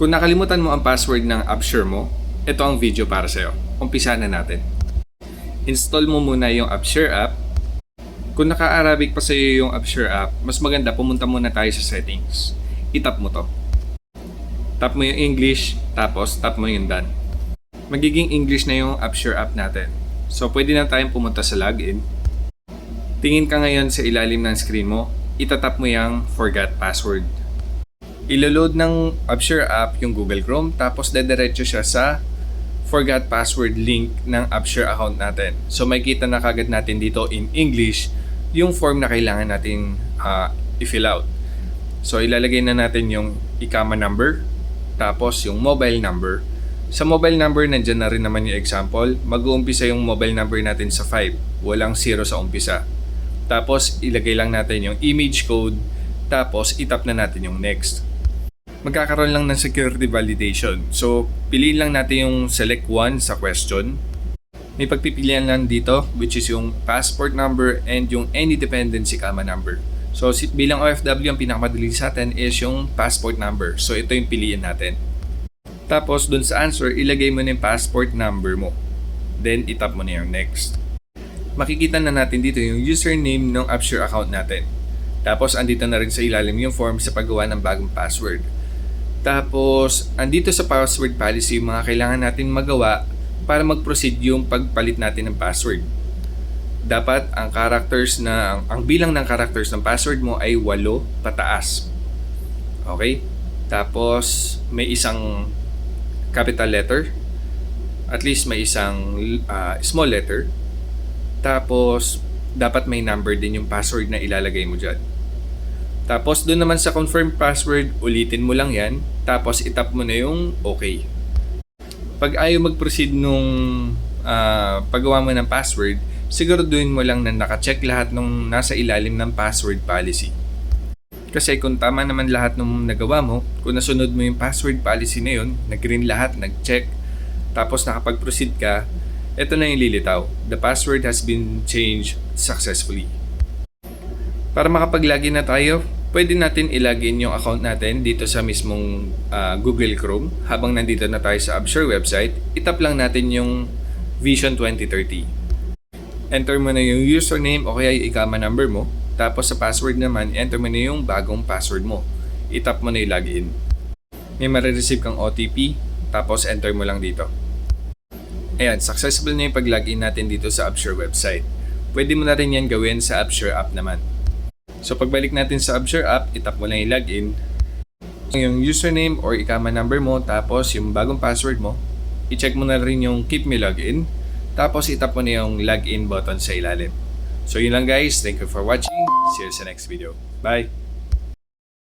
Kung nakalimutan mo ang password ng AppSure mo, ito ang video para sa'yo. Umpisa na natin. Install mo muna yung AppSure app. Kung naka-Arabic pa sa'yo yung AppSure app, mas maganda pumunta muna tayo sa settings. Itap mo to. Tap mo yung English, tapos tap mo yung done. Magiging English na yung AppSure app natin. So pwede na tayong pumunta sa login. Tingin ka ngayon sa ilalim ng screen mo, itatap mo yung forgot password. Iloload ng AppSure app yung Google Chrome tapos dediretso siya sa forgot password link ng AppSure account natin. So makikita na kagad natin dito in English yung form na kailangan natin ah, i-fill out. So ilalagay na natin yung ikama number tapos yung mobile number. Sa mobile number nandyan na rin naman yung example. Mag-uumpisa yung mobile number natin sa 5. Walang 0 sa umpisa. Tapos ilagay lang natin yung image code tapos itap na natin yung next magkakaroon lang ng security validation. So, piliin lang natin yung select one sa question. May pagpipilian lang dito which is yung passport number and yung any dependency kama number. So, bilang OFW, ang pinakamadali sa atin is yung passport number. So, ito yung piliin natin. Tapos, dun sa answer, ilagay mo na yung passport number mo. Then, itap mo na yung next. Makikita na natin dito yung username ng AppSure account natin. Tapos, andito na rin sa ilalim yung form sa paggawa ng bagong password. Tapos, andito sa password policy yung mga kailangan natin magawa para mag-proceed yung pagpalit natin ng password. Dapat ang characters na ang, ang bilang ng characters ng password mo ay 8 pataas. Okay? Tapos may isang capital letter. At least may isang ah, small letter. Tapos dapat may number din yung password na ilalagay mo dyan. Tapos doon naman sa confirm password, ulitin mo lang yan. Tapos itap mo na yung okay. Pag ayaw mag-proceed nung ah, paggawa mo ng password, siguraduhin mo lang na nakacheck lahat nung nasa ilalim ng password policy. Kasi kung tama naman lahat nung nagawa mo, kung nasunod mo yung password policy na yun, nag-green lahat, nag-check, tapos nakapag-proceed ka, ito na yung lilitaw. The password has been changed successfully. Para makapag-login na tayo, pwede natin ilagin yung account natin dito sa mismong ah, Google Chrome. Habang nandito na tayo sa AppSure website, itap lang natin yung Vision 2030. Enter mo na yung username o kaya yung ikama number mo. Tapos sa password naman, enter mo na yung bagong password mo. Itap mo na yung login. May marireceive kang OTP, tapos enter mo lang dito. Ayan, successful na yung pag-login natin dito sa AppSure website. Pwede mo na rin yan gawin sa AppSure app naman. So pagbalik natin sa AppSure app, itap mo lang yung login. Yung username or ikama number mo, tapos yung bagong password mo, i-check mo na rin yung keep me login, tapos itap mo na yung login button sa ilalim. So yun lang guys, thank you for watching. See you sa next video. Bye!